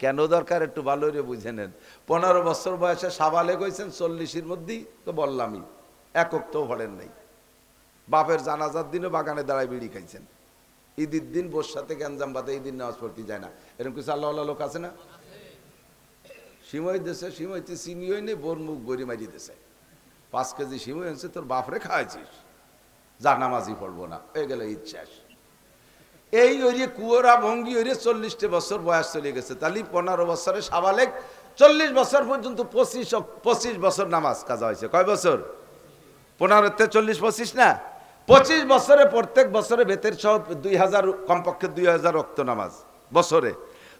কেন দরকার একটু ভালো করে বুঝে নেন। পনেরো বছর বয়সে সাবালে গেছেন চল্লিশের মধ্যেই তো বললামই একক তো ভরেন নাই। বাপের জানাজার দিনও বাগানে দাঁড়ায় বিড়ি খাইছেন। ঈদের দিন বর্ষাতে গ্যাঞ্জাম বাদে এই দিন নামাজ পড়তে যায় না। এরকম কিছু আল্লাহ আল্লাহ লোক আছে না? সিমই দেশে সিমইতে চিনিও নেই বোর মুখ বড়ি মারি দেশে। পাঁচ কেজি সিমই আনছে, তোর বাপরে খাওয়াইছিস। যা নামাজই পড়ব না, হয়ে গেল ইচ্ছাস এই ওরে কুয়োরা ভঙ্গি ওরে চল্লিশটি বছর বয়স চলে গেছে। তাহলে পনেরো বছরে সাবালেক, চল্লিশ বছর পর্যন্ত পঁচিশ পঁচিশ বছর নামাজ কাজা হয়েছে। কয় বছর? পনেরোতে চল্লিশ পঁচিশ না? পঁচিশ বছরে, প্রত্যেক বছরে বেতের সহ দুই হাজার, কমপক্ষে দুই হাজার রক্ত নামাজ বছরে।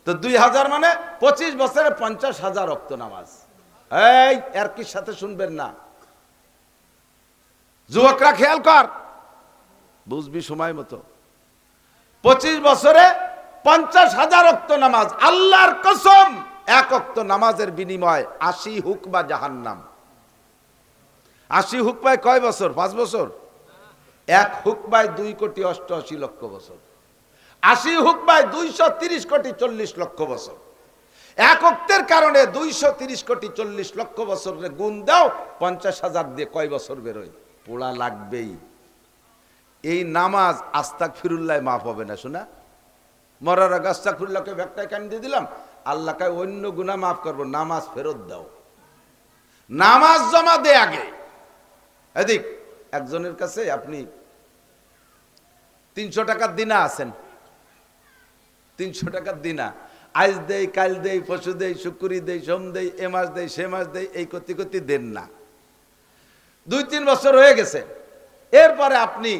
তো দুই হাজার মানে পঁচিশ বছরে পঞ্চাশ হাজার রক্ত নামাজ। এই আর কি সাথে শুনবেন না? যুবকরা খেয়াল কর। বুঝবি সময় মতো। পঁচিশ বছরে পঞ্চাশ হাজার অক্ত নামাজ। আল্লাহর কসম, এক অক্ত নামাজের বিনিময় আশি হুক বা জাহান্নাম। আশি হুকবায় কয় বছর? পাঁচ বছর? এক হুকবায় দুই কোটি অষ্টআশি লক্ষ বছর। আশি হুকবায় দুইশো তিরিশ কোটি চল্লিশ লক্ষ বছর। এক অক্তের কারণে দুইশো তিরিশ কোটি চল্লিশ লক্ষ বছরের গুণ দাও, পঞ্চাশ হাজার দিয়ে কয় বছর বেরোয়? পোড়া লাগবেই। এই নামাজ আস্তাক ফিরুল্লাহ মাফ হবে না, শোনা। মরার আগে আস্তাক ফিরুল্লাহকে ব্যাগটায় কান দিয়ে দিলাম। আল্লাহকে অন্য গুণা মাফ করব, নামাজ ফেরত দাও। নামাজ জমা দে আগে। এদিক, একজনের কাছে আপনি তিনশো টাকার দিনা আছেন। তিনশো টাকার দিনা। আজ দেই, কাল দেই পশু দেই, শুকুরি দেই, সোম দেই, এ মাস দেই, সে মাস দেই, এই করতে করতে দেন না। দুই তিন বছর হয়ে গেছে। এরপরে আপনি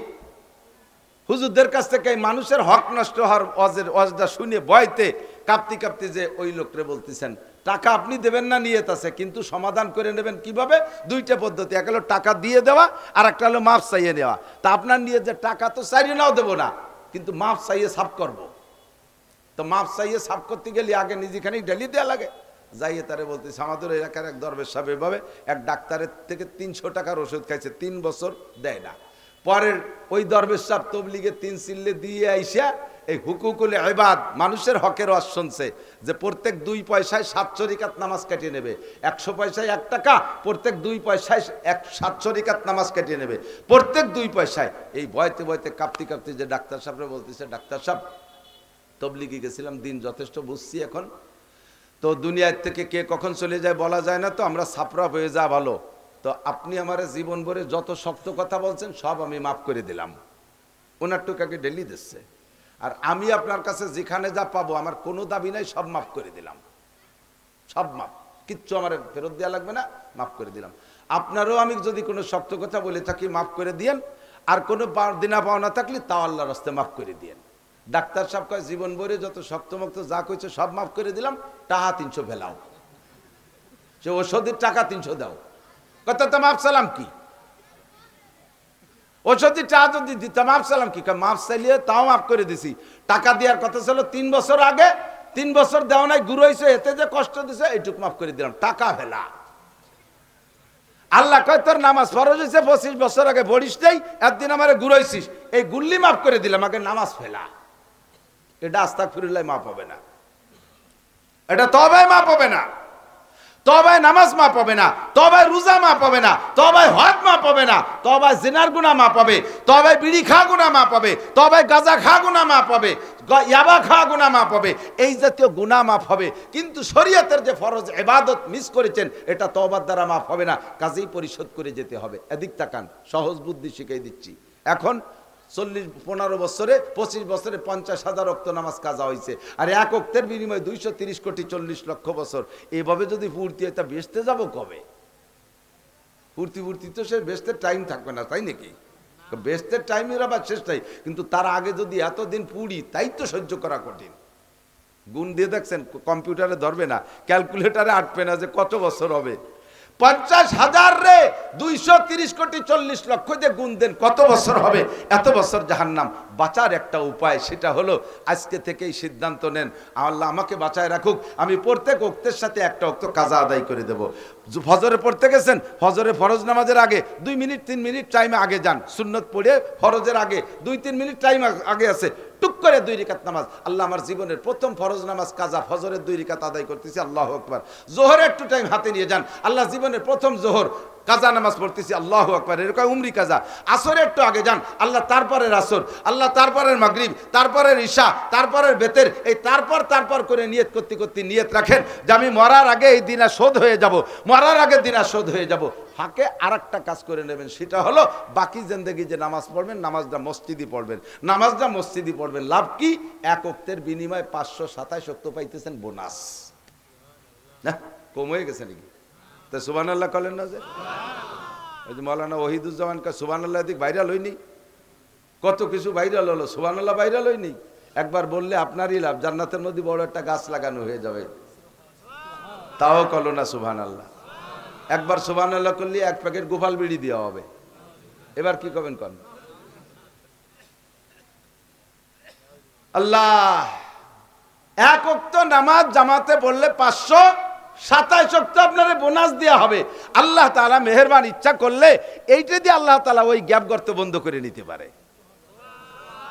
হুজুরদের কাছ থেকে মানুষের হক নষ্ট হওয়ার অজের অজটা শুনে বয়তে কাঁপতে কাঁপতে যে ওই লোকরে বলতেছেন, টাকা আপনি দেবেন না নিয়ে আছে, কিন্তু সমাধান করে নেবেন কীভাবে? দুইটা পদ্ধতি, এক হলো টাকা দিয়ে দেওয়া, আর একটা হলো মাফ চাইয়ে নেওয়া। তা আপনার নিয়ে যে টাকা তো চাইয়ে নাও দেবো না, কিন্তু মাফ চাইয়ে সাফ করব। তো মাফ চাইয়ে সাফ করতে গেলে আগে নিজেখানেই ডেলি দেওয়া লাগে। যাইয়ে তারে বলতেছে, আমাদের এলাকার এক দরবেশ সাহেব এভাবে এক ডাক্তারের থেকে তিনশো টাকার ওষুধ খাইছে, তিন বছর দেয় না। পরের ওই দরবেশ সাহেব তবলিগে তিন সিল্লে দিয়ে আইসা এই হুকুকুল এবাদ মানুষের হকের ওয়াজ শুনছে যে প্রত্যেক দুই পয়সায় সাতশো রিকাত নামাজ কাটিয়ে নেবে। একশো পয়সায় এক টাকা, প্রত্যেক দুই পয়সায় এক সাতশো রিকাত নামাজ কাটিয়ে নেবে। প্রত্যেক দুই পয়সায়, এই বয়তে বয়তে কাঁপতে কাঁপতে যে ডাক্তার সাহেবরা বলতেছে, ডাক্তার সাহেব, তবলিগে গেছিলাম, দিন যথেষ্ট বুঝছি এখন। তো দুনিয়ার থেকে কে কখন চলে যায় বলা যায় না তো, আমরা সাপরা হয়ে যা ভালো। তো আপনি আমার জীবন ভরে যত শক্ত কথা বলছেন, সব আমি মাফ করে দিলাম। ওনার টুকাকে ডেলি দিচ্ছে। আর আমি আপনার কাছে যেখানে যা পাবো, আমার কোনো দাবি নাই, সব মাফ করে দিলাম। সব মাফ। কিচ্ছু আমার ফেরত দেওয়া লাগবে না, মাফ করে দিলাম। আপনারও আমি যদি কোনো শক্ত কথা বলে থাকি, মাফ করে দিয়েন। আর কোনো দিনা পাওনা থাকলে তাও আল্লাহ রাস্তে মাফ করে দিয়েন। ডাক্তার সাহেব কয়, জীবন ভরে যত শক্তমক্ত যা কইছে, সব মাফ করে দিলাম টাহা তিনশো ফেলাও। সে ওষুধের টাকা তিনশো দাও। কত তো সালাম কি? ওষুধের টাকা যদি দিতাম সালাম কি? মাফ চাইলে তাও মাফ করে দিছি। টাকা দেওয়ার কথা ছিল তিন বছর আগে, তিন বছর দেওয়া নাই গুরু হয়েছে, এতে যে কষ্ট দিছে, এইটুক মাফ করে দিলাম। টাকা ফেলা। আল্লাহ কয়, তোর নামাজ ফরজ হয়েছে, পঁচিশ বছর আগে পড়িস নেই, একদিন আমার ঘুরাইছিস এই গুল্লি মাফ করে দিলাম, আগে নামাজ ফেলা। এটা আস্তাক ফিরুল্লাহ মাফ হবে না। এটা তবে মাফ হবে না। তবে নামাজ মাপ হবে না তবে রোজা মাপ হবে না তবে হজ মাপ হবে না তবে জিনার গুণা মাপ হবে তবে বিড়ি খা গুণা মাপ হবে তবে গাঁজা খা গুণা মাপ হবে গ- ইয়াবা খা গুণা মাপ হবে এই জাতীয় গুণা মাপ হবে কিন্তু শরীয়তের যে ফরজ এবাদত মিস করেছেন, এটা তবার দ্বারা মাপ হবে না, কাজেই পরিশোধ করে যেতে হবে। এদিক তাকান, সহজ বুদ্ধি শিখিয়ে দিচ্ছি। এখন চল্লিশ, পনেরো বছরে, পঁচিশ বছরে পঞ্চাশ হাজার অক্ত নামাজ কাজা হয়েছে। আর এক অক্তের বিনিময়ে দুইশো তিরিশ কোটি চল্লিশ লক্ষ বছর। এভাবে যদি পূর্তি হয়, তা বেচতে যাব কবে? পূর্তি পূর্তি তো সে বেচতে টাইম থাকবে না, তাই নাকি? বেচতে টাইমের আবার শেষ শেষটাই কিন্তু তার আগে যদি এতদিন পুড়ি, তাই তো সহ্য করা কঠিন। গুণ দিয়ে দেখছেন, কম্পিউটারে ধরবে না, ক্যালকুলেটারে আটবে না যে কত বছর হবে। পঞ্চাশ হাজার রে, দুইশো তিরিশ কোটি চল্লিশ লক্ষ দিয়ে গুণ দেন, কত বছর হবে? এত বছর জাহান্নাম। বাঁচার একটা উপায় সেটা হলো, আজকে থেকেই সিদ্ধান্ত নেন। আল্লাহ আমাকে বাঁচায় রাখুক। আমি প্রত্যেক অক্তের সাথে একটা অক্ত কাজা আদায় করে দেবো। ফজরে পড়তে গেছেন, ফজরে ফরজ নামাজের আগে, দুই মিনিট, তিন মিনিট টাইমে আগে যান। সুন্নত পড়ে ফরজের আগে, দুই, তিন মিনিট টাইম আগে আছে। টুক করে দুই রিকাত নামাজ। আল্লাহ আমার জীবনের প্রথম ফরজ নামাজ কাজা, ফজরের দুই রিকাত আদায় করতেছি। আল্লাহ আকবার। জোহরের একটু টাইম হাতে নিয়ে যান। আল্লাহ জীবনের প্রথম জোহর কাজা নামাজ পড়তেছি, আল্লাহ আকবার। এরকম উমরি কাজা। আসরের একটু আগে যান, আল্লাহ তারপরের আসর, আল্লাহ তারপরের মাগরিব, তারপরের ঈশা, তারপরের বেতের, এই তারপর তারপর করে নিয়ত করতে করতে নিয়ত রাখেন যে আমি মরার আগে এই দিনা শোধ হয়ে যাব, মরার আগে দিনা শোধ হয়ে যাব। ফাঁকে আর একটা কাজ করে নেবেন, সেটা হলো বাকি জিন্দগি যে নামাজ পড়বেন, নামাজটা মসজিদই পড়বেন। নামাজটা মসজিদই পড়বেন, লাভ কি? এক অক্তের বিনিময়ে পাঁচশো সাতাশ অক্ত পাইতেছেন বোনাস। না, কম গেছে নাকি? তা সুবান আল্লাহ কলেন না যে? ওই যে মৌলানা ওহিদুজ্জামান কা সুবান আল্লাহ দিক ভাইরাল হয়নি? কত কিছু ভাইরাল হলো সুবান আল্লাহ ভাইরাল হয়নি? একবার বললে আপনারই লাভ, জান্নাতের মধ্যে বড় একটা গাছ লাগানো হয়ে যাবে। তাও কলো না সুবহান আল্লাহ একবার সুবহান আল্লাহ করলে এক প্যাকেট গোপাল বিড়ি দেওয়া হবে। এবার কি করবেন কন? আল্লাহ! এক অক্ত নামাজ জামাতে বললে পাঁচশো সাতাইশ অক্ত আপনার বোনাস দেওয়া হবে। আল্লাহ তালা মেহরবান ইচ্ছা করলে এইটা দিয়ে আল্লাহ তালা ওই গ্যাপ গর্ত বন্ধ করে নিতে পারে।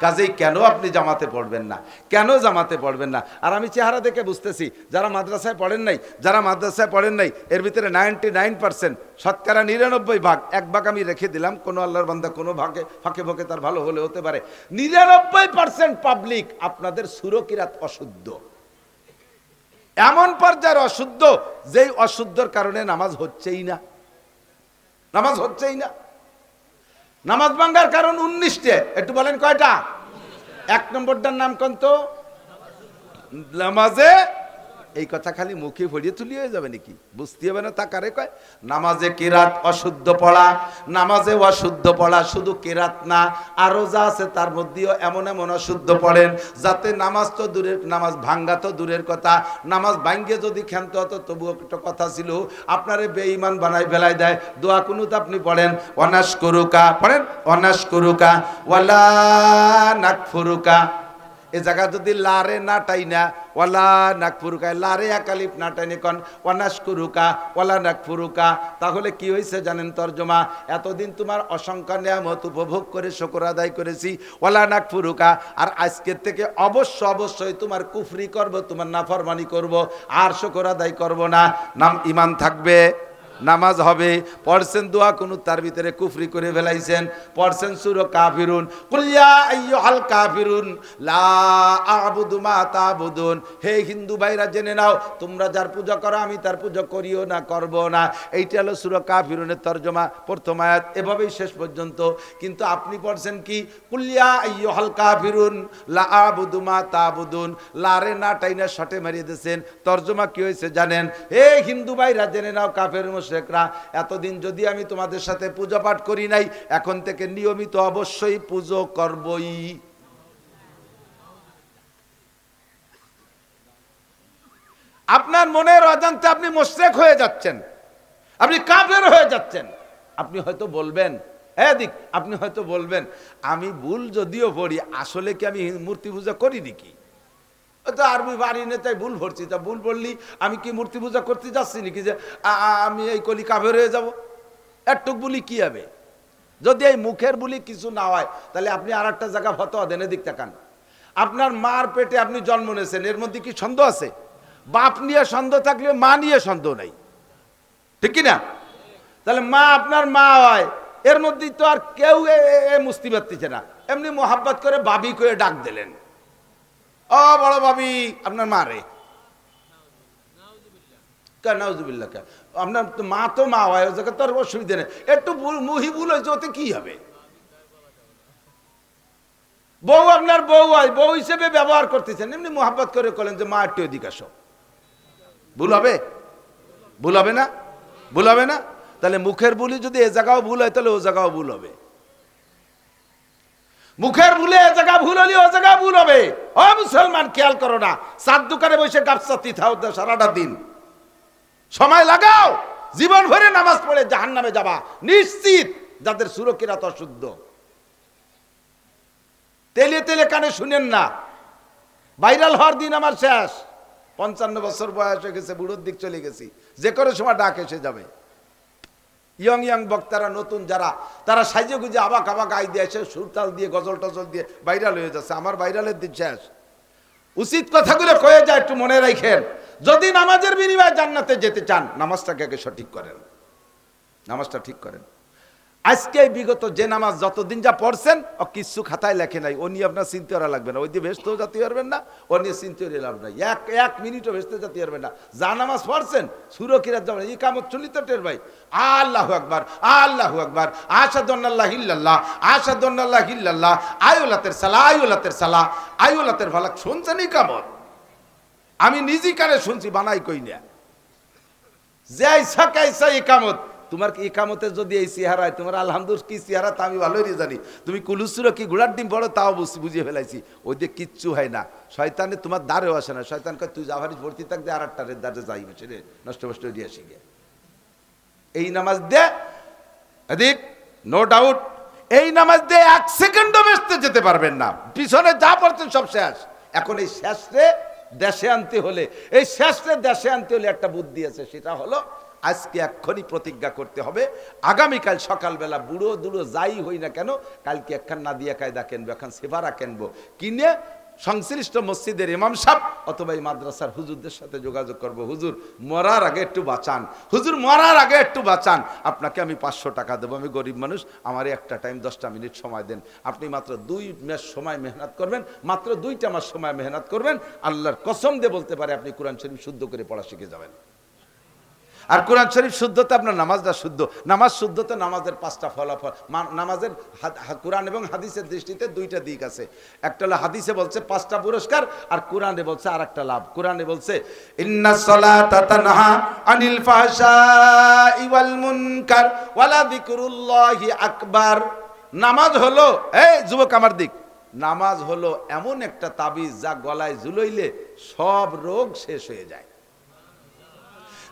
কাজেই কেন আপনি জামাতে পড়বেন না? কেন জামাতে পড়বেন না? আর আমি চেহারা দেখে বুঝতেছি, যারা মাদ্রাসায় পড়েন নাই, যারা মাদ্রাসায় পড়েন নাই, এর ভিতরে নাইনটি নাইন পার্সেন্ট শতকরা নিরানব্বই ভাগ, এক ভাগ আমি রেখে দিলাম, কোনো আল্লাহর বান্দা কোনো ভাগে, ফাঁকে ফাঁকে তার ভালো হলে হতে পারে। নিরানব্বই পার্সেন্ট পাবলিক আপনাদের সুরকিরাত অশুদ্ধ। এমন পর্যায়ের অশুদ্ধ, যেই অশুদ্ধর কারণে নামাজ হচ্ছেই না। নামাজ হচ্ছেই না। নামাজ ভাঙ্গার কারণ উনিশটে। একটু বলেন কয়টা? এক নম্বরটার নাম কন্ত? নামাজে এই কথা খালি মুখে ভরিয়ে তুলি হয়ে যাবে নাকি? বুঝতে হবে না তা কারে কয়? নামাজে কেরাত অশুদ্ধ পড়া, নামাজে অশুদ্ধ পড়া শুধু কেরাত না, আরও যা আছে তার মধ্যেও এমন এমন অশুদ্ধ পড়েন, যাতে নামাজ তো দূরের, নামাজ ভাঙ্গা তো দূরের কথা, নামাজ ভাঙ্গে যদি ক্ষান্ত হতো তবু একটা কথা ছিল, আপনারে বেঈমান বানাই ফেলাই দেয়, দোয়া কুনুত আপনি পড়েন অনাস করুকা পড়েন অনাস করুকা ওয়ালা নাক ফুরুকা এ জায়গা যদি লারে না টাইনা, ওয়ালা নাকফুরুকা, লারে একালিপ না টাইনে কন ওয়ানাস কুরুকা ওয়ালা নাকফুরুকা। তাহলে কি হয়েছে জানেন তর্জমা? এতদিন তোমার অসংখ্য নিয়ামত উপভোগ করে, শকর আদায় করেছি, ওয়ালা নাকফুরুকা। আর আজকের থেকে অবশ্য অবশ্যই তোমার কুফরি করব, তোমার নাফরমানি করব, আর শকর আদায় করব না। নাম ইমান থাকবে। নামাজ হবে। পড়ছেন দোয়া কোন তার ভিতরে কুফরি করে ফেলাইছেন। পড়ছেন সুর কাফিরুন। কুলিয়া কাফিরুন, লা হে হিন্দু ভাইরা, জেনে নাও, তোমরা যার পূজা করো, আমি তার পূজা করিও না, করব না। এইটা হলো সুর কাফিরুনের তর্জমা, প্রথম আয়াত, এভাবেই শেষ পর্যন্ত। কিন্তু আপনি পড়ছেন কি? কুলিয়া আইয়ুহাল কাফিরুন, লা আবুদু মা তাবুদুন। লারে না টাইনা শটে মারিয়ে দিয়েছেন। তর্জমা কি হয়েছে জানেন? হে হিন্দু ভাইরা, জেনে নাও, কাফের মুশরিকরা এতদিন যদি আমি তোমাদের সাথে পূজা পাঠ করি নাই, এখন থেকে নিয়মিত অবশ্যই পুজো করবই। আপনার মনের অজান্তে আপনি মোশরেক হয়ে যাচ্ছেন, আপনি কাফের হয়ে যাচ্ছেন। আপনি হয়তো বলবেন হ্যাঁ দিক, আপনি হয়তো বলবেন, আমি ভুল যদিও পড়ি, আসলে কি আমি মূর্তি পূজা করি নাকি তো আরবি বাড়ি নেই তাই ভুল ভরছি। তা ভুল বললি আমি কি মূর্তি পূজা করতে যাচ্ছি নাকি যে আমি এই কলি কাফের হয়ে যাব? একটুক বলি কি হবে? যদি এই মুখের বলি কিছু না হয়, তাহলে আপনি আর একটা জায়গা ফতোয়া দেন, এদিক তাকান। আপনার মার পেটে আপনি জন্ম নিয়েছেন, এর মধ্যে কি সন্দেহ আছে? বাপ নিয়ে সন্দেহ থাকলে মা নিয়ে সন্দেহ নাই। ঠিক কি না তাহলে মা আপনার মা হয়, এর মধ্যে তো আর কেউ এ- মুস্তি পারতেছে না। এমনি মোহাব্বত করে বাবি করে ডাক দিলেন। ও বড় ভাবি, আপনার মারে আপনার মা তো মা হয় ও জায়গায় তো নেই। একটু মুহি ভুল হয়েছে, ওতে কি হবে? বউ আপনার বউ হয় বউ হিসেবে ব্যবহার করতেছেন। এমনি মোহাব্বত করে করলেন যে, মা, একটু এদিকে ভুল হবে? ভুল হবে না? ভুল হবে না? তাহলে মুখের ভুলই যদি এ জায়গাও ভুল হয়, তাহলে ও জায়গাও ভুল হবে। মুখের ভুলে এ জায়গা ভুল হলে ও জায়গা ভুল হবে। ও মুসলমান, খেয়াল করো না। সাত দোকানে বসে গাপসাতি থাও সারাটা দিন। সময় লাগাও। জীবন ভরে নামাজ পড়ে জাহান নামে যাবা। নিশ্চিত যাদের সুরক্ষিরাত অশুদ্ধ তেলে তেলে কানে শুনেন না। ভাইরাল হওয়ার দিন আমার শেষ। পঞ্চান্ন বছর বয়স হয়ে গেছে, বুড়োর দিক চলে গেছি। যে কোনো সময় ডাক এসে যাবে। ইয়ং ইয়ং বক্তারা, নতুন যারা, তারা সাইজে গুজে আবাক আবাক আই দিয়ে এসে সুরতাল দিয়ে, গজল টজল দিয়ে ভাইরাল হয়ে যাচ্ছে। আমার ভাইরালের দিন শেষ। উচিত কথাগুলো কয়ে যায়, একটু মনে রাখেন। যদি নামাজের বিনিময়ে জান্নাতে যেতে চান, নামাজটাকে সঠিক করেন। নামাজটা ঠিক করেন। আজকে বিগত যে নামাজ যতদিন যা পড়ছেন, ও কিছু খাতায় লেখে নাই। ও নিয়ে আপনার চিনতে করা লাগবে না। ওই দিয়ে ব্যস্ত যাতে পারবেন না, ও নিয়ে চিনতে লাভ নাই। এক এক মিনিটও ব্যস্ত যাতে পারবেন না। যা নামাজ পড়ছেন, সুরক্ষিরাত যাবেন এই কামত চলিত টের ভাই। আল্লাহ আকবার আল্লাহ আকবার। আসাদুল্লাহ হিল্লাল্লাহ আসাদুল্লাহ হিল্লাল্লাহ আয়ুলাতের সালা আয়ুলাতের সালা। আয়ুলাতের ভালাক শুনছেন এই কামত আমি নিজেই কানে শুনছি, বানাই কই না। যে আইসা কাইসা একামত তোমার কি একামতে যদি এই চেহারায় তোমার আলহামদুল কি চেহারা, তা আমি ভালোই জানি। তুমি কুলুসুর কি গুড়ার ডিম বড়, তাও বুঝিয়ে ফেলাইছি। ওই দিয়ে কিচ্ছু হয় না। শয়তানে তোমার দ্বারেও আসে না। শয়তান কয়, তুই যাভারি ভর্তি থাকতে আর একটা দ্বারে যাই বসে রে। নষ্ট নষ্ট দিয়ে আসি গে। এই নামাজ দে, এদিক নো ডাউট এই নামাজ দিয়ে এক সেকেন্ডও বেসতে যেতে পারবেন না। পিছনে যা পড়ছেন সব শেষ। এখন এই শেষরে দেশে আনতে হলে, এই শেষরে দেশে আনতে হলে একটা বুদ্ধি আছে, সেটা হলো আজকে এক্ষুনি প্রতিজ্ঞা করতে হবে। আগামীকাল সকালবেলা বুড়ো দুড়ো যাই হই না কেন, কালকে একখান নাদিয়া কায়দা কিনবো এখন সেবারা কিনবো। কিনে সংশ্লিষ্ট মসজিদের ইমাম সাহ অথবা এই মাদ্রাসার হুজুরদের সাথে যোগাযোগ করব। হুজুর, মরার আগে একটু বাঁচান। হুজুর, মরার আগে একটু বাঁচান। আপনাকে আমি পাঁচশো টাকা দেবো। আমি গরিব মানুষ, আমার একটা টাইম দশটা মিনিট সময় দেন। আপনি মাত্র দুই মাস সময় মেহনত করবেন, মাত্র দুইটা মাস সময় মেহনত করবেন। আল্লাহর কসম দিয়ে বলতে পারে, আপনি কোরআন শরীফ শুদ্ধ করে পড়া শিখে যাবেন। আর কোরআন শরীফ শুদ্ধতে আপনার নামাজটা শুদ্ধ। নামাজ শুদ্ধতে নামাজের পাঁচটা ফলাফল। নামাজের কোরআন এবং হাদিসের দৃষ্টিতে দুইটা দিক আছে। একটা হলো হাদিসে বলছে পাঁচটা পুরস্কার, আর কোরআনে বলছে আর একটা লাভ। কোরআনে বলছে আকবার। নামাজ হলো এই যুবক আমার দিক, নামাজ হলো এমন একটা তাবিজ যা গলায় ঝুলইলে সব রোগ শেষ হয়ে যায়।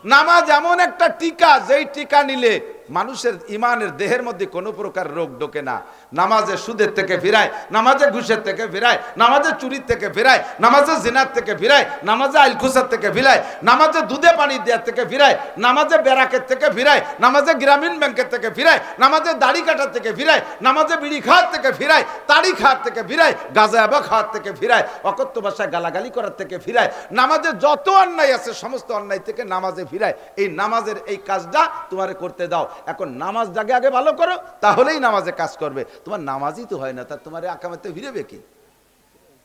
নামাজ এমন একটা টিকা যেই টিকা নিলে মানুষের ইমানের দেহের মধ্যে কোনো প্রকার রোগ ঢোকে না নামাজে সুদের থেকে ফিরায় নামাজে ঘুষের থেকে ফিরায় নামাজে চুরির থেকে ফিরায় নামাজে জিনার থেকে ফিরায় নামাজে আইলখুসার থেকে ফিরায় নামাজে দুধে পানি দেওয়ার থেকে ফিরায় নামাজে বেরাকের থেকে ফিরায় নামাজে গ্রামীণ ব্যাংকের থেকে ফিরায় নামাজে দাড়ি কাটার থেকে ফিরায় নামাজে বিড়ি খাওয়ার থেকে ফিরায় তাড়ি খাওয়ার থেকে ফিরায় গাজা এবা খাওয়ার থেকে ফিরায় অকত্য ভাষায় গালাগালি করার থেকে ফিরায় নামাজে যত অন্যায় আছে সমস্ত অন্যায় থেকে নামাজে ফিরায় এই নামাজের এই কাজটা তোমারে করতে দাও এখন নামাজ জাগে আগে ভালো করো, তাহলেই নামাজে কাজ করবে। তোমার নামাজই তো হয় না, তা তোমার আকামাতে ফিরেবে কি?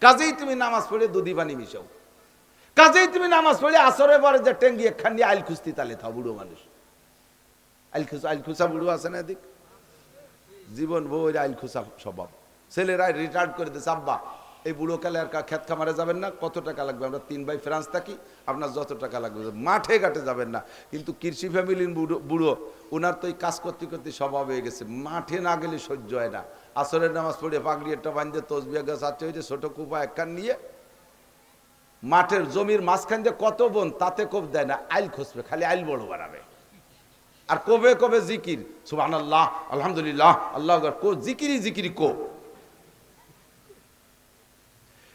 কাজেই তুমি নামাজ পড়ে দুধি পানি মিশাও। কাজেই তুমি নামাজ পড়ে আসরে পরে যে টেঙ্গি একখান দিয়ে আইল খুস্তি তালে থাও বুড়ো মানুষ। আইল খুসা আইল খুসা বুড়ো আছে না এদিক? জীবন বই আইল খুসা স্বভাব। ছেলেরা রিটায়ার্ড করে দিয়েছে, আব্বা এই বুড়ো কালে আর ক্ষেত খামারে যাবেন না। কত টাকা লাগবে? আমরা তিন ভাই ফ্রান্স থাকি, আপনার যত টাকা লাগবে। মাঠে ঘাটে যাবেন না। কিন্তু কৃষি ফ্যামিলির বুড়ো বুড়ো ওনার তো এই কাজ করতে করতে স্বভাব হয়ে গেছে। মাঠে না গেলে সহ্য হয় না। আসরের নামাজ পড়ে পাগড়ি একটা বান্ধে তসবিয়া গাছ আছে যে ছোট কুপা একখান নিয়ে মাঠের জমির মাঝখান দিয়ে কত বোন, তাতে কোপ দেয় না, আইল খুঁজবে খালি আইল বড় বাড়াবে। আর কবে কবে জিকির। সুবাহ আল্লাহ আলহামদুলিল্লাহ, আল্লাহ কো জিকিরি জিকিরি কো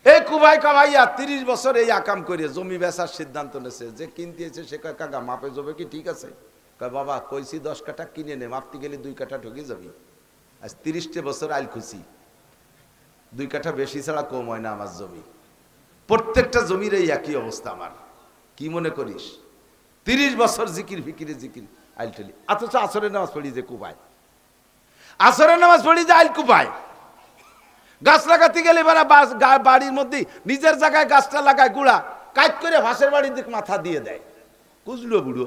এই কুবাই কামাইয়া, তিরিশ বছর এই আকাম করে জমি বেচার সিদ্ধান্ত নেছে যে কিনতেছে সে কাকা, মাপে যাবে কি ঠিক আছে? কয়, বাবা, কইছি দশ কাঠা কিনে নে, মাপতে গেলে দুই কাঠা ঢুকে যাবি। আজ তিরিশটা বছর আইল খুশি। দুই কাঠা বেশি ছাড়া কম হয় না আমার জমি। প্রত্যেকটা জমির এই একই অবস্থা আমার। কি মনে করিস? তিরিশ বছর জিকির, ফিকিরে জিকির, আইল ঠেলি। অথচ আসরের নামাজ পড়ি যে কুবায়। আসরের নামাজ পড়ি যে আইল কুবায়। গাছ লাগাতে গেলে এবার বাড়ির মধ্যে নিজের জায়গায় গাছটা লাগায় গুড়া কাজ করে ভাসের বাড়ির দিকে মাথা দিয়ে দেয়। কুজলো বুড়ো।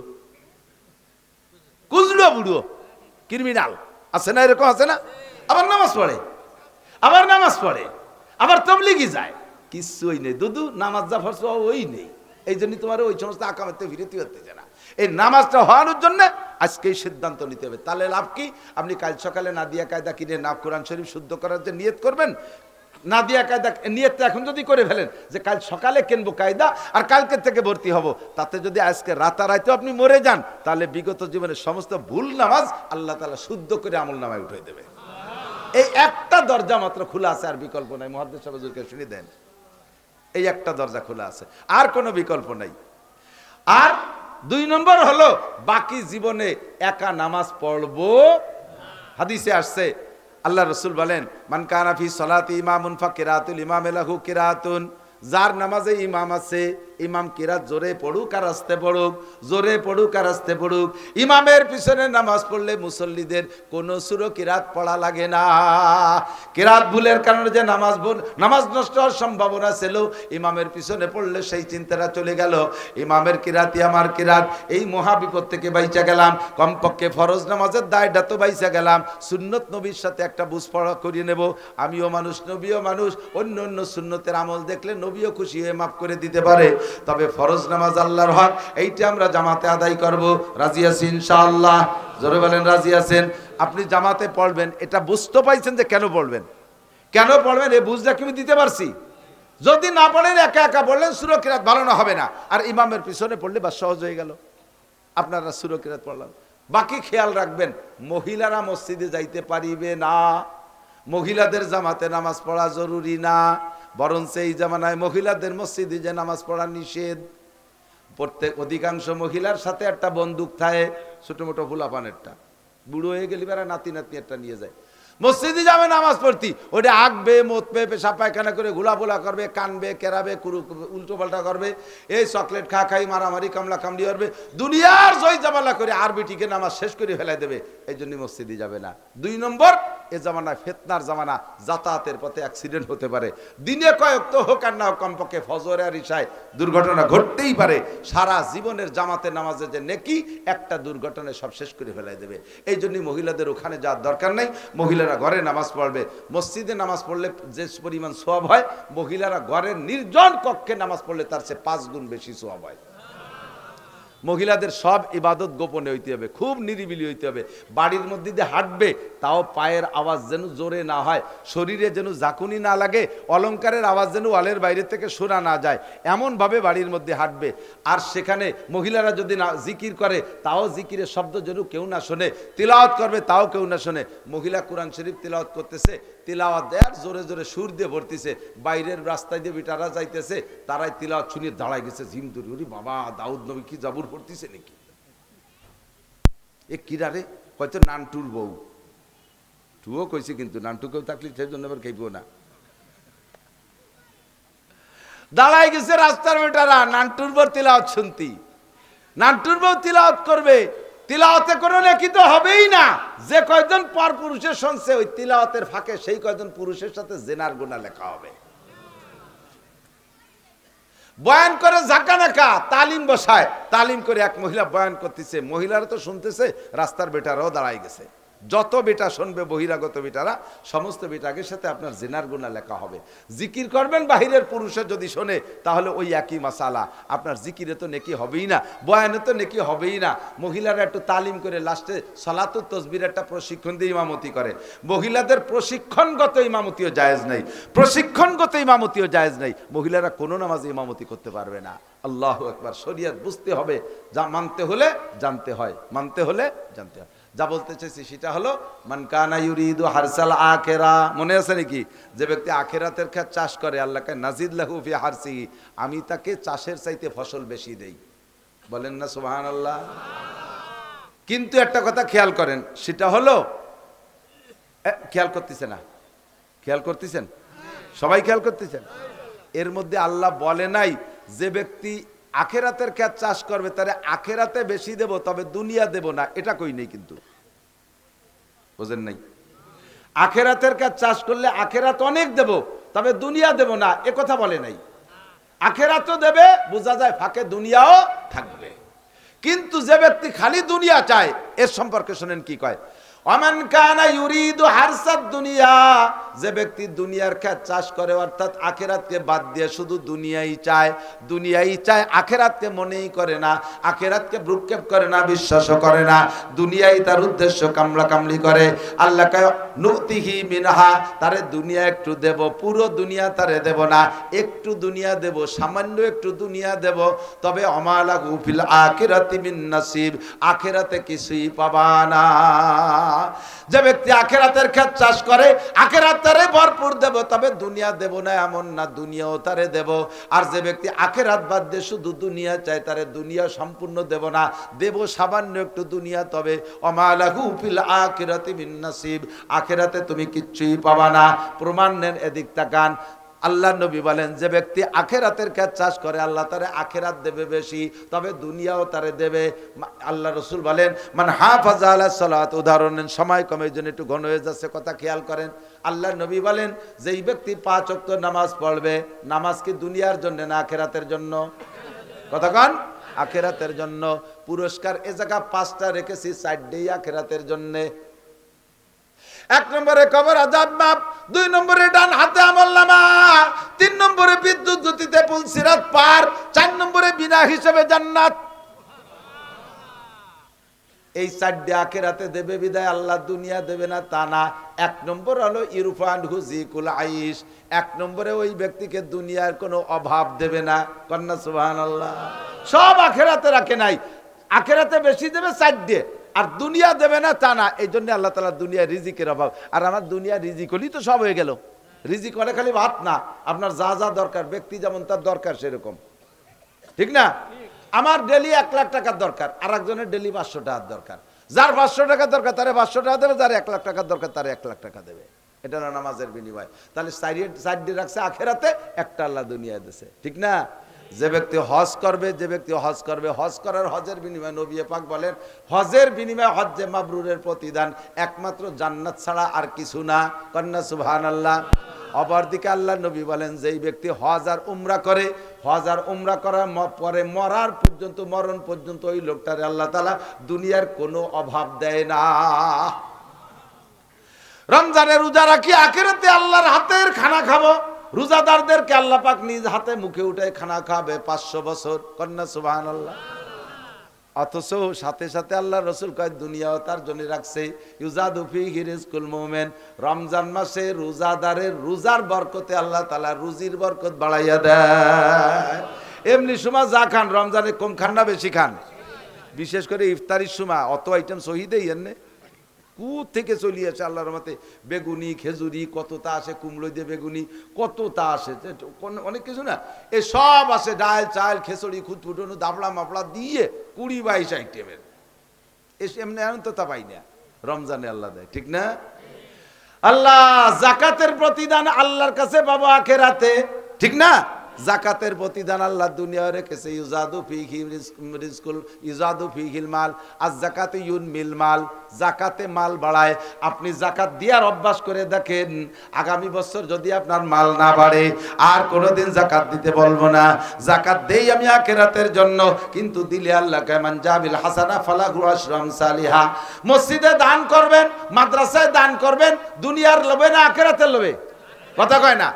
কুজলো বুড়ো। ক্রিমিনাল। আছে না এরকম আছে না? আবার নামাজ পড়ে। আবার নামাজ পড়ে। আবার তবলিগি যায়। কিচ্ছুই নেই। দুদু, নামাজ যা ফরস ওই নেই। এই জন্য তোমার ওই সমস্ত আকামাতে ফিরেতে হচ্ছে না। এই নামাজটা হওয়ানোর জন্য আজকেই সিদ্ধান্ত নিতে হবে। তাহলে লাভ কি? আপনি কাল সকালে নাদিয়া কায়দা কিনে না কোরআন শরীফ শুদ্ধ করার যে নিয়ত করবেন? নাদিয়া কায়দা নিয়তটা এখন যদি করে ফেলেন যে কাল সকালে কিনবো কায়দা আর কালকে থেকে ভর্তি হব, তাতে যদি আজকে রাতারাইতে আপনি মরে যান, তাহলে বিগত জীবনের সমস্ত ভুল নামাজ আল্লাহ তালা শুদ্ধ করে আমল নামায় উঠে দেবে। এই একটা দরজা মাত্র খোলা আছে, আর বিকল্প নাই। মহাদেশ হুজুরকে শুনে দেন। এই একটা দরজা খোলা আছে। আর কোনো বিকল্প নাই। আর দুই নম্বর হলো, বাকি জীবনে একা নামাজ পড়ব। হাদিসে আসছে, আল্লাহ রসুল বলেন, মান কানাফি সলাতে ইমামুন ফা কেরাতুল ইমাম এলাহু কেরাতুন যার নামাজে ইমাম আছে ইমাম কিরাত জোরে পড়ুক আর আসতে পড়ুক, জোরে পড়ুক আর আসতে পড়ুক। ইমামের পিছনে নামাজ পড়লে মুসল্লিদের কোনো সুরো কিরাত পড়া লাগে না। কিরাত ভুলের কারণে যে নামাজ ভুল, নামাজ নষ্ট হওয়ার সম্ভাবনা ছিল, ইমামের পিছনে পড়লে সেই চিন্তাটা চলে গেল। ইমামের কিরাতি আমার কিরাত, এই মহাবিপদ থেকে বাইচা গেলাম, কমপক্ষে ফরজ নামাজের দায়টা তো বাইচা গেলাম। সুন্নত নবীর সাথে একটা বুঝ পড়া করিয়ে নেব। আমিও মানুষ, নবীও মানুষ, অন্য অন্য সুন্নতের আমল দেখলে নবীও খুশি হয়ে মাফ করে দিতে পারে। তবে ফরজ নামাজ আল্লাহর হক, এইটা আমরা জামাতে আদায় করব। রাজি আছি ইনশাআল্লাহ? জোরে বলেন, রাজি আছেন? আপনি জামাতে পড়বেন, এটা বুঝতে পাইছেন যে কেন পড়বেন? কেন পড়বেন? এই বুঝটা কি দিতে পারছি। যদি না পড়েন, একা একা বললেন সুরক্ষিরাত ভালো না হবে না। আর ইমামের পিছনে পড়লে বা সহজ হয়ে গেল। আপনারা সুরক্ষিরাত পড়লাম। বাকি খেয়াল রাখবেন, মহিলারা মসজিদে যাইতে পারিবে না। মহিলাদের জামাতে নামাজ পড়া জরুরি না। বরং এই জামানায় মহিলাদের মসজিদে যে নামাজ পড়া নিষেধ। প্রত্যেক অধিকাংশ মহিলার সাথে একটা বন্দুক থাকে, ছোটো মোটো ফুলাপানেরটা। বুড়ো হয়ে গেলে বেড়া নাতি নাতি একটা নিয়ে যায়। মসজিদে যাবে নামাজ পড়তি। ওটা আঁকবে, মতবে পেশা পায়খানা করে ঘোলাফোলা করবে, কানবে, কেরাবে, কুরু উল্টো পাল্টা করবে, এই চকলেট খা, খাই, মারামারি, কামলা কামড়ি করবে। দুনিয়ার জয় জামালা করে আরবিটিকে নামাজ শেষ করে ফেলাই দেবে। এই জন্য মসজিদে যাবে না। দুই নম্বর, এ জামানায় ফেতনার জামানা, যাতায়াতের পথে অ্যাক্সিডেন্ট হতে পারে। দিনে কয়েক তো হোক আর না হোক, কমপক্ষে ফজর আর ইশায় দুর্ঘটনা ঘটতেই পারে। সারা জীবনের জামাতে নামাজে যে নেকি, একটা দুর্ঘটনায় সব শেষ করে ফেলাই দেবে। এই জন্য মহিলাদের ওখানে যাওয়ার দরকার নেই। মহিলারা ঘরে নামাজ পড়বে। মসজিদে নামাজ পড়লে যে পরিমাণ সোয়াব হয়, মহিলারা ঘরের নির্জন কক্ষে নামাজ পড়লে তার সে পাঁচ গুণ বেশি সোয়াব হয়। মহিলাদের সব ইবাদত গোপনে হইতে হবে, খুব নিরিবিলি হইতে হবে। বাড়ির মধ্যে দিয়ে হাঁটবে, তাও পায়ের আওয়াজ যেন জোরে না হয়, শরীরে যেন জাকুনি না লাগে অলংকারের আওয়াজ যেন ওয়ালের বাইরে থেকে শোনা না যায়, এমনভাবে বাড়ির মধ্যে হাঁটবে। আর সেখানে মহিলারা যদি না জিকির করে, তাও জিকিরের শব্দ যেন কেউ না শোনে, তিলাওয়াত করবে, তাও কেউ না শোনে। মহিলা কোরআন শরীফ তিলাওয়াত করতেছে তিলাওয়াত দেয়ার জোরে জোরে সুর দিয়ে ভরতিছে। বাইরের রাস্তায় দিয়ে বিটারা যাইতেছে, তারাই তিলাওয়াত শুনিয়ে দাঁড়ায় গেছে ঝিম ধরি বাবা, দাউদ নবী কি জাবুর পড়তিছে নাকি? এ কিরা রে হয়তো নানটুর বউ। টুও কইছে কিন্তু নানটুকেও থাকলে সেই জন্য আবার খাইবো না। দাঁড়ায় গেছে রাস্তার বেটারা, নানটুর বউ তিলাওয়াত শুনতি। নানটুর বউ তিলাওয়াত করবে তিলাওয়াতে করে নাকি হবেই না। যে কয়জন পর পুরুষের শুনছে ওই তিলাওয়াতের ফাঁকে সেই কয়জন পুরুষের সাথে জেনার গোনা লেখা হবে। বয়ান করে ঝাঁকা নাকা, তালিম বসায়। তালিম করে এক মহিলা বয়ান করতেছে। মহিলারা তো শুনতেছে, রাস্তার বেটারাও দাঁড়াই গেছে। যত বেটা শুনবে, বহিরাগত বেটারা, সমস্ত বেটাকের সাথে আপনার জেনার গুণা লেখা হবে। জিকির করবেন, বাহিরের পুরুষের যদি শোনে, তাহলে ওই একই মাসালা। আপনার জিকিরে তো নেকি হবেই না, বয়ানে তো নেকি হবেই না। মহিলারা একটু তালিম করে লাস্টে সলাত তসবির একটা প্রশিক্ষণ দিয়ে ইমামতি করে। মহিলাদের প্রশিক্ষণগত ইমামতিও জায়েজ নেই। প্রশিক্ষণগত ইমামতিও জায়েজ নেই। মহিলারা কোনো নামাজে ইমামতি করতে পারবে না। আল্লাহ একবার শরিয়াত বুঝতে হবে। যা মানতে হলে জানতে হয়, মানতে হলে জানতে হয়। যা বলতে চাইছি সেটা হলো মানকানা ইউরিদু হারসাল আখেরা। মনে আছে নাকি? যে ব্যক্তি আখেরাতের খেত চাষ করে আল্লাহকে নাজিদ লাহুফি হারসি আমি তাকে চাষের চাইতে ফসল বেশি দেই। বলেন না সুবাহান আল্লাহ কিন্তু একটা কথা খেয়াল করেন, সেটা হলো খেয়াল করতেছে না। খেয়াল করতেছেন? সবাই খেয়াল করতেছেন? এর মধ্যে আল্লাহ বলে নাই, যে ব্যক্তি আখেরাতের খ্যাত চাষ করবে তারে আখেরাতে বেশি দেব, তবে দুনিয়া দেব না, এটা কই নেই কিন্তু। বোঝেন নাই? আখেরাতের কাজ চাষ করলে আখেরাত অনেক দেব, তবে দুনিয়া দেব না, এ কথা বলে নাই। আখেরাতও দেবে, বোঝা যায় ফাঁকে দুনিয়াও থাকবে। কিন্তু যে ব্যক্তি খালি দুনিয়া চায়, এর সম্পর্কে শোনেন কি কয়? অমান কানা ইউরিদু হারসাদ দুনিয়া যে ব্যক্তি দুনিয়ার খ্যাত চাষ করে, অর্থাৎ আখেরাতকে বাদ দিয়ে শুধু দুনিয়াই চায় দুনিয়াই চায়, আখেরাতকে মনেই করে না, আখেরাতকে ভ্রুক্ষেপ করে না, বিশ্বাসও করে না, দুনিয়াই তার উদ্দেশ্য কামলা কামলি করে আল্লাহকে নুতিহি মিনহা তারে দুনিয়া একটু দেব, পুরো দুনিয়া তারে দেব না, একটু দুনিয়া দেব, সামান্য একটু দুনিয়া দেব, তবে অমালা গুফিল আখেরাতি মিন নাসিব, আখেরাতে কিছুই পাবা না। যে ব্যক্তি আখেরাতের ক্ষেত চাষ করে আখেরাত তারে ভরপুর দেব, তবে দুনিয়া দেব না, এমন না, দুনিয়াও তারে দেব। আর যে ব্যক্তি আখেরাত বাদ দিয়ে শুধু দুনিয়া চায়, তারে দুনিয়া সম্পূর্ণ দেব না। দেব সামান্য একটু দুনিয়া, তবে অমালাহু ফিল আখিরাতি নাসিব। আখেরাতে তুমি কিচ্ছুই পাবা না। প্রমাণ নেন এদিক তাকান আল্লাহ নবী বলেন, যে ব্যক্তি আখেরাতের কাজ চাষ করে, আল্লাহ তারে আখেরাত দেবে বেশি, তবে দুনিয়াও তারে দেবে। আল্লাহ রসুল বলেন মানে হাফাজা আল্লাহ সালাত, উদাহরণ নেন, সময় কমে জন্য একটু ঘন হয়ে যাচ্ছে, কথা খেয়াল করেন। আল্লাহ নবী বলেন যে এই ব্যক্তি পাঁচ অক্ত নামাজ পড়বে, নামাজ কি দুনিয়ার জন্য না আখেরাতের জন্য? কথা কন, আখেরাতের জন্য। পুরস্কার এ জায়গা পাঁচটা রেখেছি সাইডেই আখেরাতের জন্যে। এক নম্বরে কবর আজাব মাপ, দুই নম্বরে ডান হাতে আমল নামা, তিন নম্বরে বিদ্যুৎ গতিতে পুল সিরাত পার, চার নম্বরে বিনা হিসেবে জান্নাত। এই চারটে আখেরাতে দেবে বিদায়, আল্লাহ দুনিয়া দেবে না, তা না। এক নম্বর হলো ইরফান হুজিকুল আইস এক নম্বরে ওই ব্যক্তিকে দুনিয়ার কোনো অভাব দেবে না। কন্যা সুবাহান আল্লাহ সব আখেরাতে রাখে নাই। আখেরাতে বেশি দেবে চারটে। আর দুনিয়া দেবে না তা না, এই জন্য আল্লাহ তালা দুনিয়া রিজিকের অভাব। আর আমার দুনিয়া রিজিক হলেই তো সব হয়ে গেল। রিজিক হলে খালি ভাত না, আপনার যা যা দরকার, ব্যক্তি যেমন তার দরকার সেরকম। ঠিক না? আমার ডেলি এক লাখ টাকার দরকার আর একজনের ডেলি পাঁচশো টাকার দরকার। যার পাঁচশো টাকার দরকার, তারে পাঁচশো টাকা দেবে, যার এক লাখ টাকার দরকার, তারে এক লাখ টাকা দেবে। এটা নামাজের বিনিময়। তাহলে সাইড দিয়ে রাখছে আখেরাতে, একটা আল্লাহ দুনিয়া দিছে। ঠিক না? যে ব্যক্তি হজ করবে, যে ব্যক্তি হজ করবে, হজ করার হজের বিনিময়ে নবী পাক বলেন, হজের বিনিময় হজ্জে মাবরুরের প্রতিদান একমাত্র জান্নাত ছাড়া আর কিছু না। কন্যা সুবহান আল্লাহ অপরদিকে আল্লাহ নবী বলেন, যেই ব্যক্তি হজ আর উমরা করে, হজ আর উমরা করার পরে মরার পর্যন্ত, মরণ পর্যন্ত ওই লোকটারে আল্লাহ তালা দুনিয়ার কোনো অভাব দেয় না। রমজানের রোজা রাখি, আখেরাতে আল্লাহর হাতের খানা খাব। রোজাদারদেরকে আল্লাহ পাক নিজ হাতে মুখে উঠে খানা খাবে পাঁচশো বছর। কন্যা সুবাহান আল্লাহ অথচ সাথে সাথে আল্লাহ রসুল কয়, দুনিয়াও তার জন্য রাখছে। ইউজাদুফি হিরিজকুল মোমেন। রমজান মাসে রোজাদারের রোজার বরকতে আল্লাহ তালা রুজির বরকত বাড়াইয়া দেয়। এমনি সময় যা খান, রমজানে কম খান না বেশি খান? বিশেষ করে ইফতারির সময়, অত আইটেম সহিদেই এনে কু থেকে চলিয়েছে আল্লাহর মতে বেগুনি, খেজুরি, কত তা আসে, কুমড়ো দিয়ে বেগুনি, কত তা আসে অনেক কিছু না। এ সব আসে ডাল, চাল, খেসড়ি খুঁতফুটনো দাবলা মাপলা দিয়ে কুড়ি বাইশ আইটেমের। এসে এমনি এমন তো তা পাই না। রমজানে আল্লাহ দেয়, ঠিক না? আল্লাহ জাকাতের প্রতিদান আল্লাহর কাছে বাবা আখেরাতে, ঠিক না? জাকাতের প্রতিদান আল্লাহ দুনিয়া রেখেছে। ইউজাদু ফিহি রিজকুল ইউজাদু ফিহিল মাল। আর জাকাতে ইউন মিল মাল। জাকাতে মাল বাড়ায়। আপনি জাকাত দেওয়ার অভ্যাস করে দেখেন, আগামী বছর যদি আপনার মাল না বাড়ে, আর কোনোদিন জাকাত দিতে বলব না। জাকাত দেই আমি আখেরাতের জন্য, কিন্তু দিলে আল্লাহ কেমন জাবিল হাসানা ফালাহু আশরাম সালিহা। মসজিদে দান করবেন, মাদ্রাসায় দান করবেন, দুনিয়ার লোভে না আখেরাতের লোভে? কথা কয় না।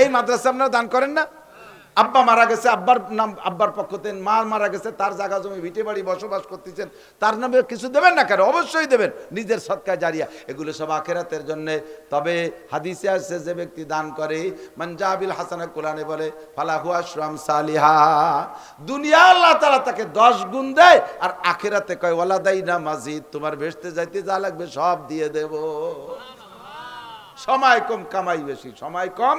এই মাদ্রাসা আপনারা দান করেন না? আব্বা মারা গেছে, আব্বার নাম, আব্বার পক্ষতে মা মারা গেছে, তার জায়গা জমি, ভিটে বাড়ি বসবাস করতেছেন। তার নামে কিছু দেবেন না কেন? অবশ্যই দেবেন। নিজের সৎকার জারিয়া। এগুলো সব আখেরাতের জন্য। তবে হাদিসে আসছে, যে ব্যক্তি দান করে মঞ্জাবিল হাসানা, কোরআনে বলে, ফালাহু আশরাম সালিহা। দুনিয়া আল্লাহ তাআলা তাকে দশ গুণ দেয়, আর আখেরাতে কয় ওয়ালাদাই না মাজিদ, তোমার ভেসতে যাইতে যা লাগবে সব দিয়ে দেব। সময় কম, কামাই বেশি। সময় কম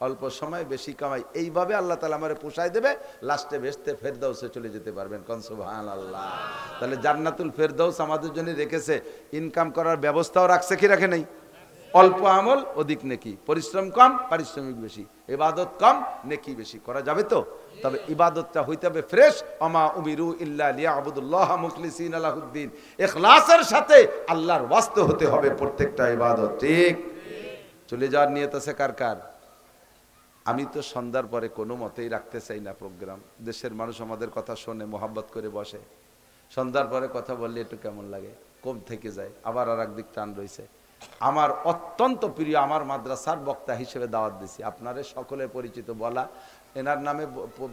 অল্প সময় বেশি কামাই। এইভাবে আল্লাহ তালা আমার পোষায় দেবে, লাস্টে ভেস্তে ফেরদাউসে চলে যেতে পারবেন। কনসুবহান আল্লাহ তাহলে জান্নাতুল ফেরদাউস আমাদের জন্য রেখেছে। ইনকাম করার ব্যবস্থাও রাখছে কি রাখে নেই? অল্প আমল, অধিক নেকি। পরিশ্রম কম, পারিশ্রমিক বেশি। ইবাদত কম, নেকি বেশি। করা যাবে তো? তবে ইবাদতটা হইতে হবে ফ্রেশ। অমা উমিরু ইল্লা লিয়াবুদুল্লাহ মুখলিসিন আলাহুদ্দিন। ইখলাসের সাথে আল্লাহর ওয়াস্তে হতে হবে প্রত্যেকটা ইবাদত। ঠিক? চলে যাওয়ার নিয়ত আছে কার কার? আমি তো সন্ধ্যার পরে কোনো মতেই রাখতে চাই না প্রোগ্রাম। দেশের মানুষ আমাদের কথা শোনে, মোহাব্বত করে বসে। সন্ধ্যার পরে কথা বললে একটু কেমন লাগে? কম থেকে যায়? আবার আর একদিক টান রয়েছে আমার অত্যন্ত প্রিয় আমার মাদ্রাসার বক্তা হিসেবে দাওয়াত দিছি। আপনারে সকলে পরিচিত বলা, এনার নামে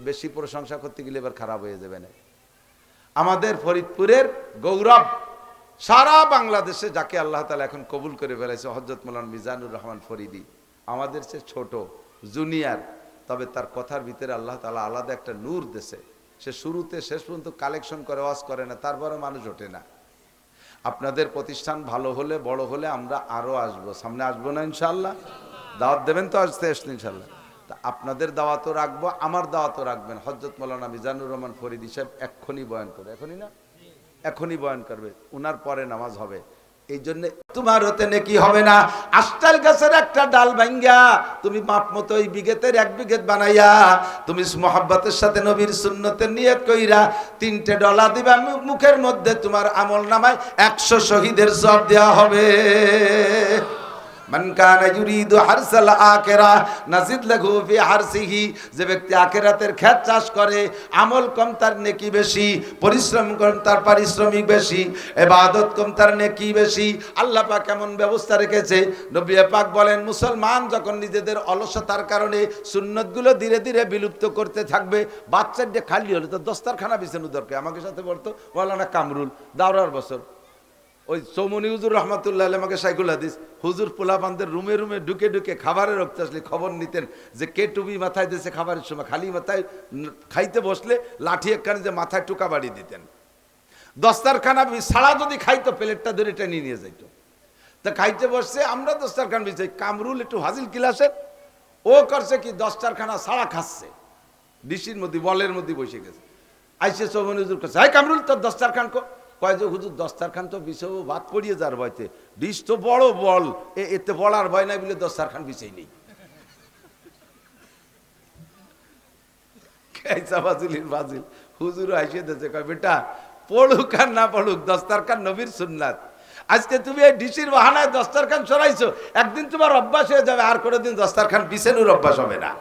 বেশি প্রশংসা করতে গেলে এবার খারাপ হয়ে যাবে না। আমাদের ফরিদপুরের গৌরব সারা বাংলাদেশে যাকে আল্লাহ তালা এখন কবুল করে ফেলেছে হজরত মোলান মিজানুর রহমান ফরিদি। আমাদের সে ছোট। জুনিয়র, তবে তার কথার ভিতরে আল্লাহ তালা আলাদা একটা নূর দেশে সে শুরুতে শেষ পর্যন্ত কালেকশন করে, ওয়াজ করে না তারপরে মানুষ ওঠে না। আপনাদের প্রতিষ্ঠান ভালো হলে, বড় হলে আমরা আরও আসব। সামনে আসব না ইনশাল্লাহ দাওয়াত দেবেন তো আসতে আসতে ইনশাল্লাহ তা আপনাদের দাওয়াতও রাখব, আমার দাওয়াতও রাখবেন। হজরত মৌলানা মিজানুর রহমান ফরিদি সাহেব এক্ষুনি বয়ান করে, এখনই না? এখনই বয়ান করবে, উনার পরে নামাজ হবে। এই জন্য তোমার হতে নাকি হবে না। আষ্টাল গাছের একটা ডাল ভাঙ্গা, তুমি মাপ মতো ওই বিঘেতের এক বিঘেত বানাইয়া, তুমি মোহাব্বতের সাথে নবীর সুন্নতের নিয়ত কইরা, তিনটে ডলা দিবা মুখের মধ্যে তোমার আমল নামায় একশো শহীদের জব দেওয়া হবে। মান কানা ইউরিদু হারসাল আখিরা, নাজিদ লাহু ফি হারসিহি, যে ব্যক্তি আখিরাতের চাষ করে, আমল কম তার নেকি বেশি, পরিশ্রম কম তার পারিশ্রমিক বেশি ইবাদত কম তার নেকি বেশি, আল্লাহ পাক কেমন ব্যবস্থা রেখেছে। নবী পাক বলেন, মুসলমান যখন নিজেদের অলসতার কারণে সুন্নতগুলো ধীরে ধীরে বিলুপ্ত করতে থাকবে, বাচ্চার যে খালি হলে তো দস্তারখানা বিছানো দরকার। আমাকে সাথে বলতো বলানা কামরুল, দাওরার বছর। ওই চৌমনি হুজুর রহমাতুল্লাহ আমাকে সাইকুল হাদিস, হুজুর পোলাপানদের রুমে রুমে ঢুকে ঢুকে খাবারের রক্ত আসলে খবর নিতেন যে কে টুপি মাথায় দিয়েছে খাবারের সময়। খালি মাথায় খাইতে বসলে লাঠি একখানে যে মাথায় টুকা বাড়িয়ে দিতেন। দস্তারখানা ছাড়া যদি খাইতো, প্লেটটা ধরে টেনে নিয়ে যাইত। তা খাইতে বসছে, আমরা দস্তারখান বিছাই কামরুল একটু হাজিল কিলাসের, ও করছে কি, দস্তারখানা ছাড়া খাচ্ছে। ডিসির মধ্যে, বলের মধ্যে বসে গেছে। আইসে চৌমনি হুজুর করছে হাই কামরুল, তোর দস্তারখান কো কয় যে, হুজুর, দস্তারখান তো বিছাও ভাত পড়িয়ে যার ভয়তে। ডিস তো বড় বল এতে বলার ভয় নাই বলে দস্তারখান বিছাই নেই। বাজিল। হুজুর আইসে দিয়েছে কয়, বেটা, পড়ুক আর না পড়ুক, দস্তারখান নবীর সুন্নাত। আজকে তুমি এই ডিসির বাহানায় দস্তারখান সরাইছো, একদিন তোমার অভ্যাস হয়ে যাবে, আর কোনোদিন দস্তারখান পিছানোর অভ্যাস হবে না।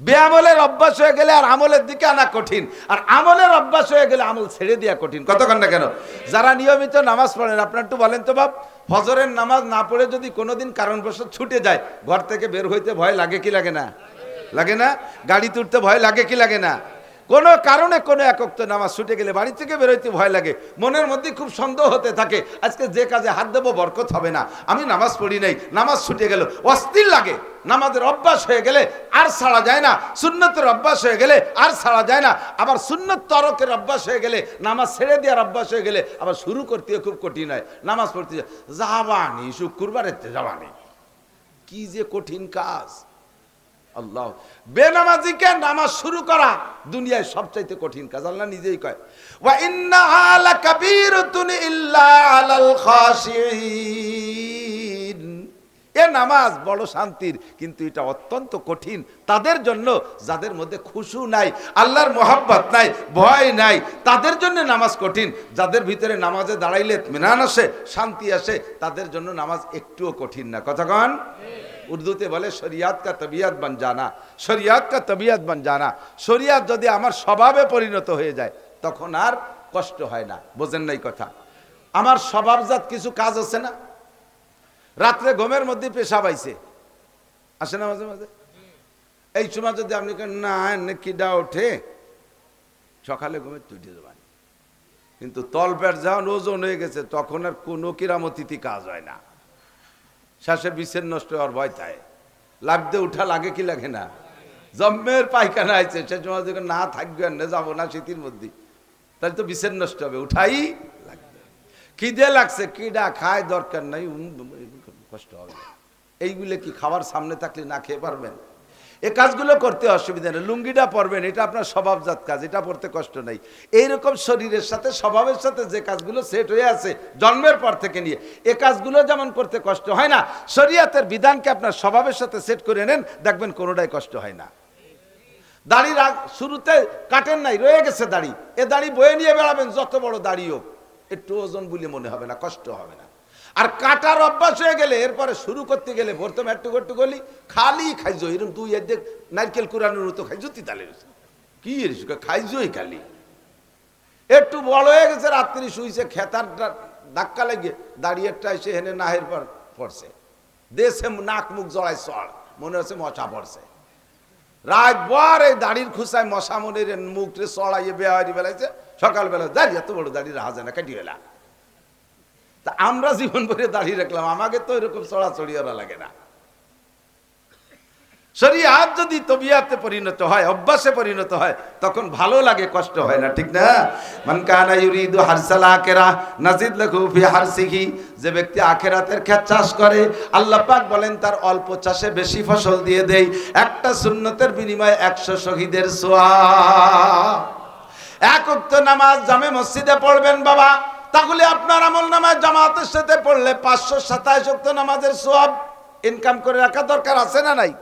বেআমলের অভ্যাস হয়ে গেলে আর আমলের দিকে আনা কঠিন। আর আমলের অভ্যাস হয়ে গেলে আমল ছেড়ে দেওয়া কঠিন। কতক্ষণ না কেন? যারা নিয়মিত নামাজ পড়েন, আপনার একটু বলেন তো বাপ, ফজরের নামাজ না পড়ে যদি কোনোদিন কারণবশত ছুটে যায়, ঘর থেকে বের হইতে ভয় লাগে কি লাগে না? লাগে না? গাড়ি তুলতে ভয় লাগে কি লাগে না? কোনো কারণে কোনো একক্ত নামাজ ছুটে গেলে বাড়ি থেকে বেরোইতে ভয় লাগে। মনের মধ্যে খুব সন্দেহ হতে থাকে, আজকে যে কাজে হাত দেবো, বরকত হবে না। আমি নামাজ পড়ি নাই, নামাজ ছুটে গেল, অস্থির লাগে। নামাজের অভ্যাস হয়ে গেলে আর ছাড়া যায় না, সুন্নতের অভ্যাস হয়ে গেলে আর ছাড়া যায় না, আবার সুন্নত তরকের অভ্যাস হয়ে গেলে, নামাজ ছেড়ে দেওয়ার অভ্যাস হয়ে গেলে আবার শুরু করতে খুব কঠিন হয়। নামাজ পড়তে যাবানি শুক্রবারের যাবানি। কি যে কঠিন কাজ। আল্লাহ, বেনামাজিকে নামাজ শুরু করা দুনিয়ায় সবচাইতে কঠিন কাজ, আল্লাহ নিজেই কয়, ওয়া ইন্নাহা লাকাবীরাতুন ইল্লা আলাল খাশিঈন। এ নামাজ বড় শান্তির, কিন্তু এটা অত্যন্ত কঠিন। তাদের জন্য যাদের মধ্যে খুশু নাই, আল্লাহর মোহাব্বত নাই, ভয় নাই, তাদের জন্য নামাজ কঠিন। যাদের ভিতরে নামাজে দাঁড়াইলে মেনান আসে, শান্তি আসে, তাদের জন্য নামাজ একটুও কঠিন না। কথা কন? উর্দুতে বলে, শরিয়াত কা তবিয়ত বান জানা, শরিয়াত কা তবিয়ত বান জানা, শরিয়াত যদি আমার স্বভাবে পরিণত হয়ে যায়, তখন আর কষ্ট হয় না। বোঝেন নাই কথা। আমার স্বভাবজাত কিছু কাজ আছে না? রাত্রে ঘুমের মধ্যে পেশাব আইছে। আসে না মাঝে মাঝে? এই সময় যদি আপনি না কিডা ওঠে। সকালে ঘুমে তুটে যাবেন কিন্তু তলপেট যখন ওজন হয়ে গেছে, তখন আর কোনো কিরামতিথি কাজ হয় না। শ্বাসে বিষের নষ্ট হওয়ার ভয় থাকে। লাগতে উঠা লাগে কি লাগে না? জম্মের পায়খানা আছে সে সময় যখন না, থাকবে না যাব না শীতের মধ্যে। তাহলে তো বিষের নষ্ট হবে, উঠাই লাগবে। খিদে লাগছে কিডা খায়, দরকার নাই কষ্ট হবে। এইগুলো কি খাবার সামনে থাকলে না খেয়ে পারবেন? এ কাজগুলো করতে অসুবিধা নেই, লুঙ্গিটা পরবেন, এটা আপনার স্বভাবজাত কাজ, এটা পড়তে কষ্ট নেই। এইরকম শরীরের সাথে, স্বভাবের সাথে যে কাজগুলো সেট হয়ে আছে জন্মের পর থেকে নিয়ে, এ কাজগুলো যেমন করতে কষ্ট হয় না, শরীয়তের বিধানকে আপনার স্বভাবের সাথে সেট করে নেন, দেখবেন কোনোটাই কষ্ট হয় না। দাড়ি রাগ, শুরুতে কাটেন নাই, রয়ে গেছে দাড়ি। এ দাড়ি বয়ে নিয়ে বেড়াবেন, যত বড় দাড়ি হোক, একটু ওজন বলে মনে হবে না, কষ্ট হবে না। আর কাটার অভ্যাস হয়ে গেলে, এরপরে শুরু করতে গেলে প্রথমে একটু একটু গলি খালি খাইজো এরকম দুই দেখ, নারকেল কুরানোর মতো খাইজো তিতালে কি এরিস খাইজোই খালি। একটু বড় হয়ে গেছে, রাত্রি শুইছে, খেতার ধাক্কা লেগে দাঁড়িয়ে একটা এসে হেনে নাহের পর পড়ছে। দেশে নাক মুখ জড়ায় চড়, মনে হচ্ছে মশা পড়ছে। রাত বর এই দাড়ির খুসায় মশা মনের মুখে চড়াইয়ে বেহারি বেলাইছে। সকালবেলা দাঁড়িয়ে, এত বড় দাড়ি রাহা যায় না কাটিয়ে তা আমরা জীবন ভরে দাঁড়িয়ে রাখলাম, আমাকে তো এরকম চড়াচড়ি ওরা লাগে না। শরিয়াত যদি তবিয়াতে পরিণত হয়, অভ্যাসে পরিণত হয়, তখন ভালো লাগে, কষ্ট হয় না, ঠিক না? মান কানা ইউরিদু হারসাল আখিরা, নাজিদ লাহু ফি হারসিহি, যে ব্যক্তি আখিরাতের ক্ষেত চাষ করে, আল্লাহ পাক বলেন তার অল্প চাষে বেশি ফসল দিয়ে দেই, একটা সুন্নতের বিনিময়ে 100 শহীদের সওয়াব এক উক্ত নামাজ জামে মসজিদে পড়বেন বাবা তাহলে আপনার আমল নামায় জামাতের সাথে পড়লে পাঁচশো সাতাশ নামাজের সোয়াব ইনকাম করে রাখা দরকার আছে না নাই?